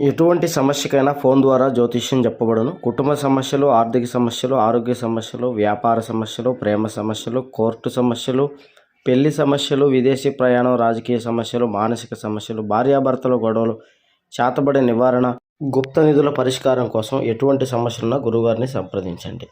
ఎటువంటి సమస్యకైనా ఫోన్ ద్వారా జ్యోతిష్యం చెప్పబడును. కుటుంబ సమస్యలు ఆర్థిక సమస్యలు ఆరోగ్య సమస్యలు వ్యాపార సమస్యలు ప్రేమ సమస్యలు కోర్టు సమస్యలు పెళ్ళి సమస్యలు విదేశీ ప్రయాణం రాజకీయ సమస్యలు మానసిక సమస్యలు భార్యాభర్తల గొడవలు చేతబడి నివారణ గుప్త నిధుల పరిష్కారం కోసం ఎటువంటి సమస్యలున్నా గురుగారిని సంప్రదించండి.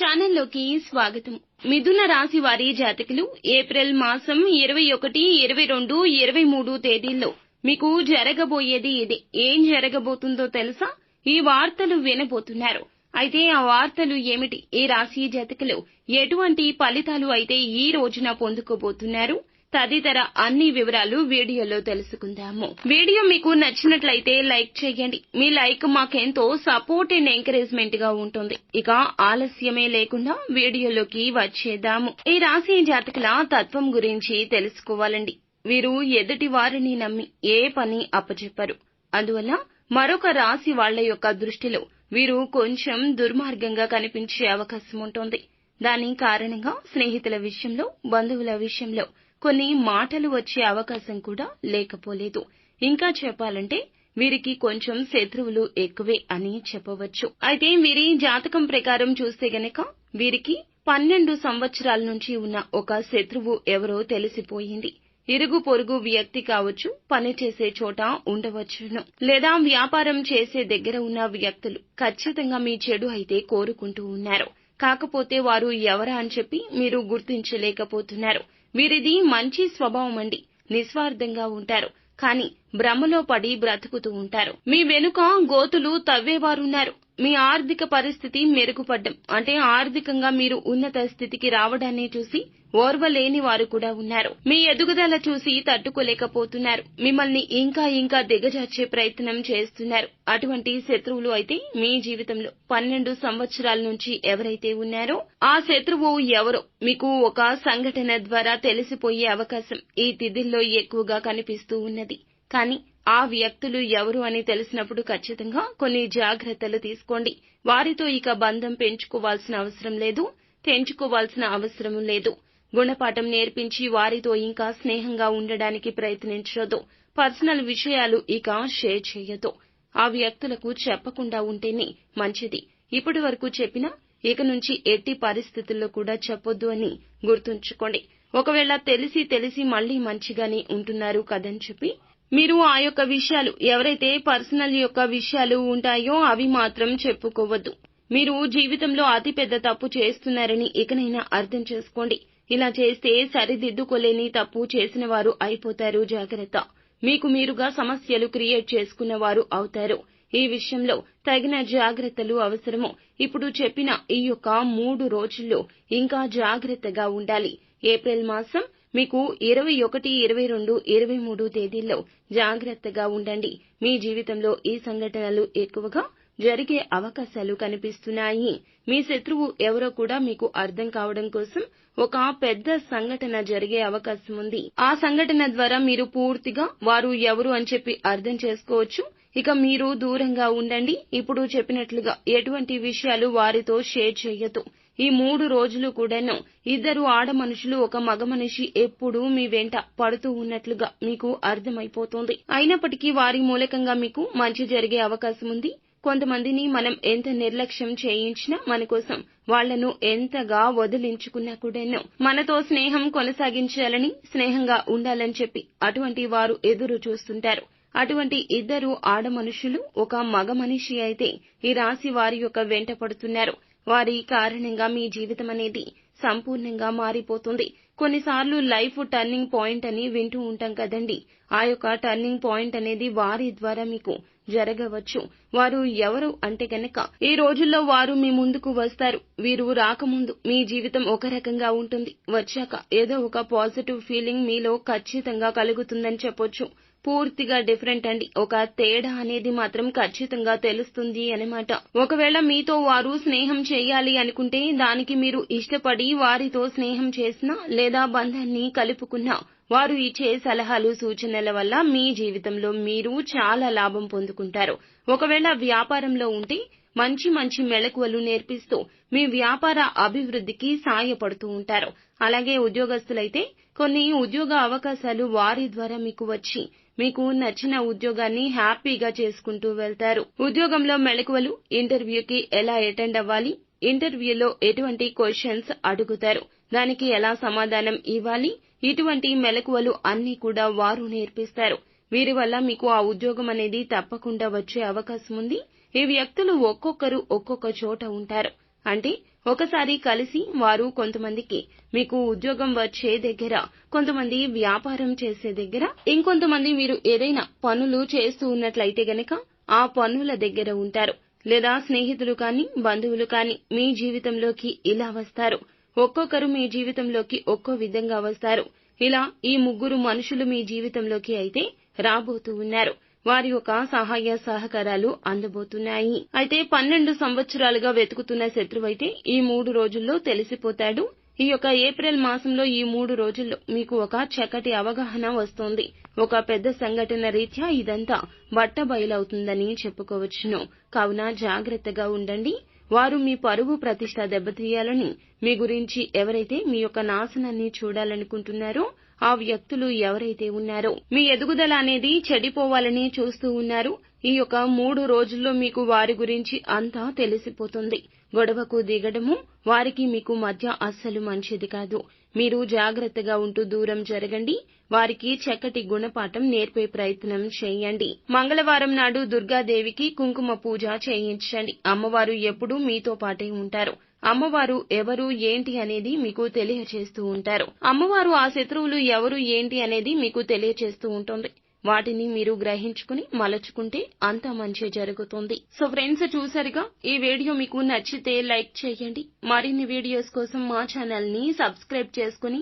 ఛానల్లోకి స్వాగతం. మిథున రాశి వారి జాతకులు ఏప్రిల్ మాసం ఇరవై ఒకటి ఇరవై రెండు ఇరవై మూడు తేదీల్లో మీకు జరగబోయేది ఇది. ఏం జరగబోతుందో తెలుసా? ఈ వార్తలు వినబోతున్నారు. అయితే ఆ వార్తలు ఏమిటి? ఈ రాశి జాతకులు ఎటువంటి ఫలితాలు అయితే ఈ రోజున పొందుకోబోతున్నారు? తదితర అన్ని వివరాలు వీడియోలో తెలుసుకుందాము. వీడియో మీకు నచ్చినట్లయితే లైక్ చేయండి. మీ లైక్ మాకెంతో సపోర్ట్ అండ్ ఎంకరేజ్మెంట్గా ఉంటుంది. ఇక ఆలస్యమే లేకుండా వీడియోలోకి వచ్చేద్దాము. ఈ రాశి జాతకుల తత్వం గురించి తెలుసుకోవాలండి. వీరు ఎదుటి వారిని నమ్మి ఏ పని అప్పచెప్పరు. అందువల్ల మరొక రాశి వాళ్ళ యొక్క దృష్టిలో వీరు కొంచెం దుర్మార్గంగా కనిపించే అవకాశం ఉంటుంది. దాని కారణంగా స్నేహితుల విషయంలో బంధువుల విషయంలో కొన్ని మాటలు వచ్చే అవకాశం కూడా లేకపోలేదు. ఇంకా చెప్పాలంటే వీరికి కొంచెం శత్రువులు ఎక్కువే అని చెప్పవచ్చు. అయితే వీరి జాతకం ప్రకారం చూస్తే గనక వీరికి పన్నెండు సంవత్సరాల నుంచి ఉన్న ఒక శత్రువు ఎవరో తెలిసిపోయింది. ఇరుగు పొరుగు వ్యక్తి కావచ్చు పనిచేసే చోట ఉండవచ్చును. లేదా వ్యాపారం చేసే దగ్గర ఉన్న వ్యక్తులు ఖచ్చితంగా మీ చెడు అయితే కోరుకుంటూ ఉన్నారు. కాకపోతే వారు ఎవరా అని చెప్పి మీరు గుర్తించలేకపోతున్నారు. వీరిది మంచి స్వభావం అండి. నిస్వార్థంగా ఉంటారు. కానీ భ్రమలో పడి బ్రతుకుతూ ఉంటారు. మీ వెనుక గోతులు తవ్వేవారున్నారు. మీ ఆర్థిక పరిస్థితి మెరుగుపడ్డం. అంటే ఆర్థికంగా మీరు ఉన్నత స్థితికి రావడాన్ని చూసి ఓర్వలేని వారు కూడా ఉన్నారు. మీ ఎదుగుదల చూసి తట్టుకోలేకపోతున్నారు. మిమ్మల్ని ఇంకా ఇంకా దిగజార్చే ప్రయత్నం చేస్తున్నారు. అటువంటి శత్రువులు అయితే మీ జీవితంలో పన్నెండు సంవత్సరాల నుంచి ఎవరైతే ఉన్నారో ఆ శత్రువు ఎవరో మీకు ఒక సంఘటన ద్వారా తెలిసిపోయే అవకాశం ఈ తిథిల్లో ఎక్కువగా కనిపిస్తూ ఉన్నది. కానీ ఆ వ్యక్తులు ఎవరు అని తెలిసినప్పుడు ఖచ్చితంగా కొన్ని జాగ్రత్తలు తీసుకోండి. వారితో ఇక బంధం పెంచుకోవాల్సిన అవసరం లేదు తెంచుకోవాల్సిన అవసరం లేదు. గుణపాఠం నేర్పించి వారితో ఇంకా స్నేహంగా ఉండడానికి ప్రయత్నించదు. పర్సనల్ విషయాలు ఇక షేర్ చేయదు. ఆ వ్యక్తులకు చెప్పకుండా ఉంటేనే మంచిది. ఇప్పటి వరకు చెప్పినా ఇక నుంచి ఎట్టి పరిస్థితుల్లో కూడా చెప్పొద్దు అని గుర్తుంచుకోండి. ఒకవేళ తెలిసి తెలిసి మళ్ళీ మంచిగానే ఉంటున్నారు కదని చెప్పి మీరు ఆ యొక్క విషయాలు ఎవరైతే పర్సనల్ యొక్క విషయాలు ఉంటాయో అవి మాత్రం చెప్పుకోవద్దు. మీరు జీవితంలో అతిపెద్ద తప్పు చేస్తున్నారని ఇకనైనా అర్థం చేసుకోండి. ఇలా చేస్తే సరిదిద్దుకోలేని తప్పు చేసిన వారు అయిపోతారు. జాగ్రత్త. మీకు మీరుగా సమస్యలు క్రియేట్ చేసుకున్న వారు అవుతారు. ఈ విషయంలో తగిన జాగ్రత్తలు అవసరము. ఇప్పుడు చెప్పిన ఈ యొక్క మూడు రోజుల్లో ఇంకా జాగ్రత్తగా ఉండాలి. ఏప్రిల్ మాసం మీకు ఇరవై ఒకటి ఇరవై రెండు ఇరవై మూడు తేదీల్లో జాగ్రత్తగా ఉండండి. మీ జీవితంలో ఈ సంఘటనలు ఎక్కువగా జరిగే అవకాశాలు కనిపిస్తున్నాయి. మీ శత్రువు ఎవరో కూడా మీకు అర్థం కావడం కోసం ఒక పెద్ద సంఘటన జరిగే అవకాశం ఉంది. ఆ సంఘటన ద్వారా మీరు పూర్తిగా వారు ఎవరు అని చెప్పి అర్థం చేసుకోవచ్చు. ఇక మీరు దూరంగా ఉండండి. ఇప్పుడు చెప్పినట్లుగా ఎటువంటి విషయాలు వారితో షేర్ చేయొద్దు. ఈ మూడు రోజులు కూడాను ఇద్దరు ఆడ మనుషులు ఒక మగ మనిషి ఎప్పుడూ మీ వెంట పడుతూ ఉన్నట్లుగా మీకు అర్థమైపోతుంది. అయినప్పటికీ వారి మూలకంగా మీకు మంచి జరిగే అవకాశం ఉంది. కొంతమందిని మనం ఎంత నిర్లక్ష్యం చేయించినా మన కోసం వాళ్ళను ఎంతగా వదిలించుకున్నా కూడాను మనతో స్నేహం కొనసాగించాలని స్నేహంగా ఉండాలని చెప్పి అటువంటి వారు ఎదురు చూస్తుంటారు. అటువంటి ఇద్దరు ఆడ మనుషులు ఒక మగ మనిషి అయితే ఈ రాశి వారి యొక్క వెంట పడుతున్నారు. వారి కారణంగా మీ జీవితం అనేది సంపూర్ణంగా మారిపోతుంది. కొన్నిసార్లు లైఫ్ టర్నింగ్ పాయింట్ అని వింటూ ఉంటాం కదండి. ఆ యొక్క టర్నింగ్ పాయింట్ అనేది వారి ద్వారా మీకు జరగవచ్చు. వారు ఎవరు అంటే గనక ఈ రోజుల్లో వారు మీ ముందుకు వస్తారు. వీరు రాకముందు మీ జీవితం ఒక రకంగా ఉంటుంది. వచ్చాక ఏదో ఒక పాజిటివ్ ఫీలింగ్ మీలో ఖచ్చితంగా కలుగుతుందని చెప్పొచ్చు. పూర్తిగా డిఫరెంట్ అండి. ఒక తేడా అనేది మాత్రం ఖచ్చితంగా తెలుస్తుంది అనమాట ఒకవేళ మీతో వారు స్నేహం చేయాలి అనుకుంటే దానికి మీరు ఇష్టపడి వారితో స్నేహం చేసినా లేదా బంధాన్ని కలుపుకున్నా వారు ఇచ్చే సలహాలు సూచనల వల్ల మీ జీవితంలో మీరు చాలా లాభం పొందుకుంటారు. ఒకవేళ వ్యాపారంలో ఉంటే మంచి మంచి మెళకువలు నేర్పిస్తూ మీ వ్యాపార అభివృద్ధికి సాయపడుతూ ఉంటారు. అలాగే ఉద్యోగస్తులైతే కొన్ని ఉద్యోగ అవకాశాలు వారి ద్వారా మీకు వచ్చి మీకు నచ్చిన ఉద్యోగాన్ని హ్యాపీగా చేసుకుంటూ వెళ్తారు. ఉద్యోగంలో మెళకువలు ఇంటర్వ్యూకి ఎలా అటెండ్ అవ్వాలి ఇంటర్వ్యూలో ఎటువంటి క్వశ్చన్స్ అడుగుతారు దానికి ఎలా సమాధానం ఇవ్వాలి ఇటువంటి మెలకువలు అన్నీ కూడా వారు నేర్పిస్తారు. వీరి వల్ల మీకు ఆ ఉద్యోగం అనేది తప్పకుండా వచ్చే అవకాశం ఉంది. ఈ వ్యక్తులు ఒక్కొక్కరు ఒక్కొక్క చోట ఉంటారు. అంటే ఒకసారి కలిసి వారు కొంతమందికి మీకు ఉద్యోగం వచ్చే దగ్గర కొంతమంది వ్యాపారం చేసే దగ్గర ఇంకొంతమంది మీరు ఏదైనా పనులు చేస్తూ ఉన్నట్లయితే గనక ఆ పనుల దగ్గర ఉంటారు. లేదా స్నేహితులు కానీ బంధువులు కానీ మీ జీవితంలోకి ఇలా వస్తారు. ఒక్కొక్కరు మీ జీవితంలోకి ఒక్కో విధంగా వస్తారు. ఇలా ఈ ముగ్గురు మనుషులు మీ జీవితంలోకి అయితే రాబోతూ ఉన్నారు. వారి యొక్క సహాయ సహకారాలు అందబోతున్నాయి. అయితే పన్నెండు సంవత్సరాలుగా వెతుకుతున్న శత్రువైతే ఈ మూడు రోజుల్లో తెలిసిపోతాడు. ఈ యొక్క ఏప్రిల్ మాసంలో ఈ మూడు రోజుల్లో మీకు ఒక చక్కటి అవగాహన వస్తోంది. ఒక పెద్ద సంఘటన రీత్యా ఇదంతా బట్ట బయలవుతుందని చెప్పుకోవచ్చును. కావున జాగ్రత్తగా ఉండండి. వారు మీ పరువు ప్రతిష్ట దెబ్బతీయాలని మీ గురించి ఎవరైతే మీ యొక్క నాశనాన్ని చూడాలనుకుంటున్నారో ఆ వ్యక్తులు ఎవరైతే ఉన్నారో మీ ఎదుగుదల అనేది చెడిపోవాలని చూస్తూ ఉన్నారు. ఈ యొక్క మూడు రోజుల్లో మీకు వారి గురించి అంతా తెలిసిపోతుంది. గొడవకు దిగడము వారికి మీకు మధ్య అస్సలు మంచిది కాదు. మీరు జాగ్రత్తగా ఉంటూ దూరం జరగండి. వారికి చక్కటి గుణపాఠం నేర్పే ప్రయత్నం చేయండి. మంగళవారం నాడు దుర్గాదేవికి కుంకుమ పూజ చేయించండి. అమ్మవారు ఎప్పుడూ మీతో పాటే ఉంటారు. అమ్మవారు ఎవరు ఏంటి అనేది మీకు తెలియచేస్తూ ఉంటారు. అమ్మవారు ఆ శత్రువులు ఎవరు ఏంటి అనేది మీకు తెలియచేస్తూ ఉంటుంది. వాటిని మీరు గ్రహించుకుని మలచుకుంటే అంత మంచి జరుగుతుంది. సో ఫ్రెండ్స్ చూసారుగా? ఈ వీడియో మీకు నచ్చితే లైక్ చేయండి. మరిన్ని వీడియోస్ కోసం మా ఛానల్ని సబ్స్క్రైబ్ చేసుకుని